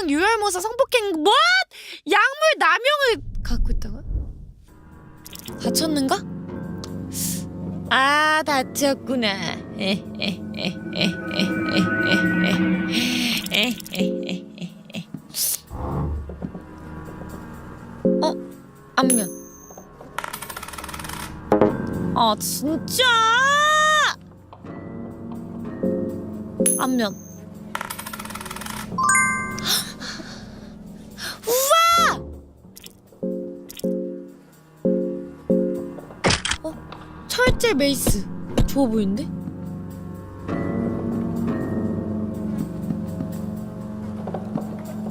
성폭행성 유혈모사 성폭행 뭐? 약물 남용을 갖고 있다고요? 다쳤는가? 아 다쳤구나. 어 안면. 아 진짜 안면. 철제 메이스 좋아 보이는데?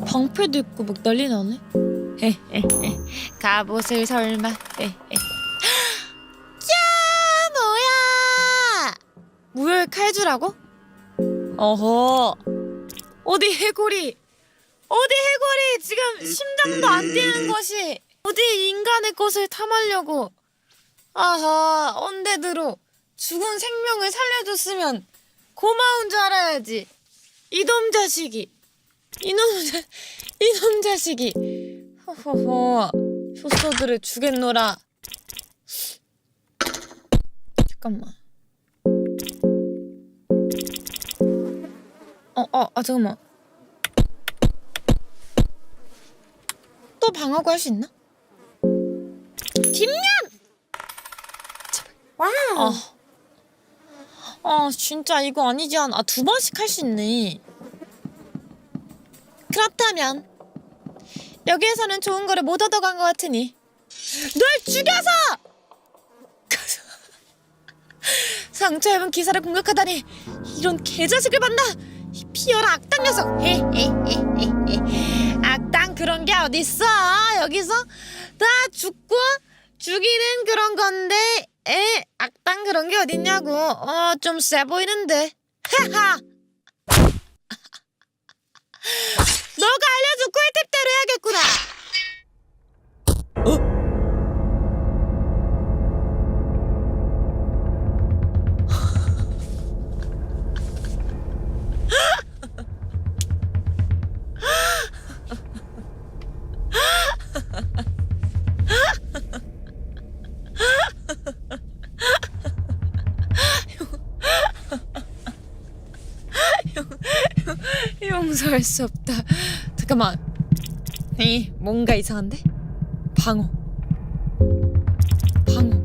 방패도 있고 막 난리 나네. 갑옷을 설마. 야 뭐야? 무열 칼주라고? 어허. 어디 해골이? 어디 해골이 지금 심장도 안 뛰는 것이 어디 인간의 것을 탐하려고? 아하 언데드로 죽은 생명을 살려줬으면 고마운 줄 알아야지. 이놈 자식이. 이놈 자 이놈 자식이. 허허허. 효소들을 주겠노라. 잠깐만. 어, 어, 아, 잠깐만. 또 방어구 할 수 있나? 뒷면! 와우. 아, 아, 진짜 이거 아니지 않아? 아, 두 번씩 할 수 있네. 그렇다면 여기에서는 좋은 거를 못 얻어간 것 같으니 널 죽여서 상처 입은 기사를 공격하다니 이런 개자식을 만나 이 피어라 악당 녀석 헤헤헤헤헤 악당 그런 게 어딨어 여기서 다 죽고 죽이는 그런 건데 에? 악당 그런 게 어딨냐고. 어 좀 세 보이는데 용서할 수 없다. 잠깐만. 이 뭔가 이상한데? 방어. 방어.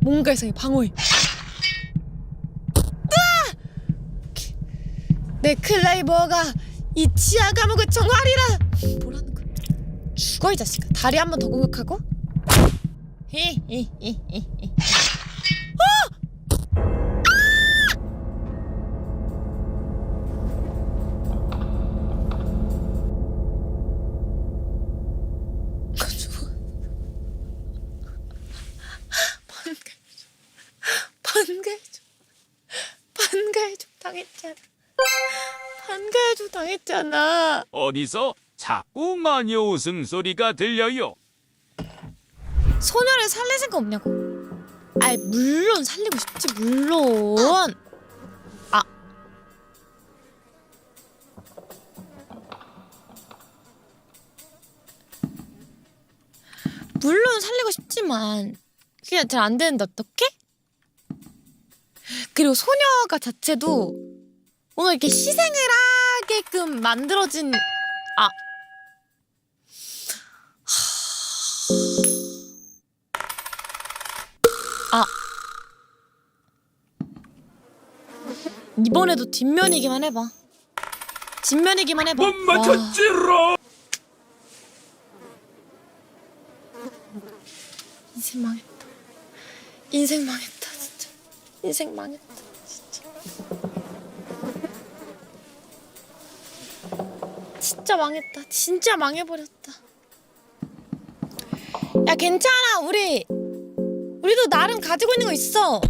뭔가 이상해. 방어해. 으아! 내 클라이버가 이 치아 감옥을 정화하리라. 뭐라는 거야? 죽어 이 자식아. 다리 한 번 더 공격하고. 히히히히히. 반갈죽 반갈죽 당했잖아. 반갈죽 당했잖아. 어디서 자꾸 마녀 웃음소리가 들려요. 소녀를 살릴 생각 없냐고. 아이 물론 살리고 싶지 물론. 아. 물론 살리고 싶지만 그게 잘 안 되는데 어떡해? 그리고 소녀가 자체도 뭔가 이렇게 희생을 하게끔 만들어진 아. 아. 이번에도 뒷면이기만 해봐. 뒷면이기만 해봐. 못 맞췄지롱. 인생 망했다. 인생 망했다 인생 망했다. 진짜 진짜 망했다. 진짜 망해버렸다. 야 괜찮아. 우리 우리도 나름 가지고 있는 거 있어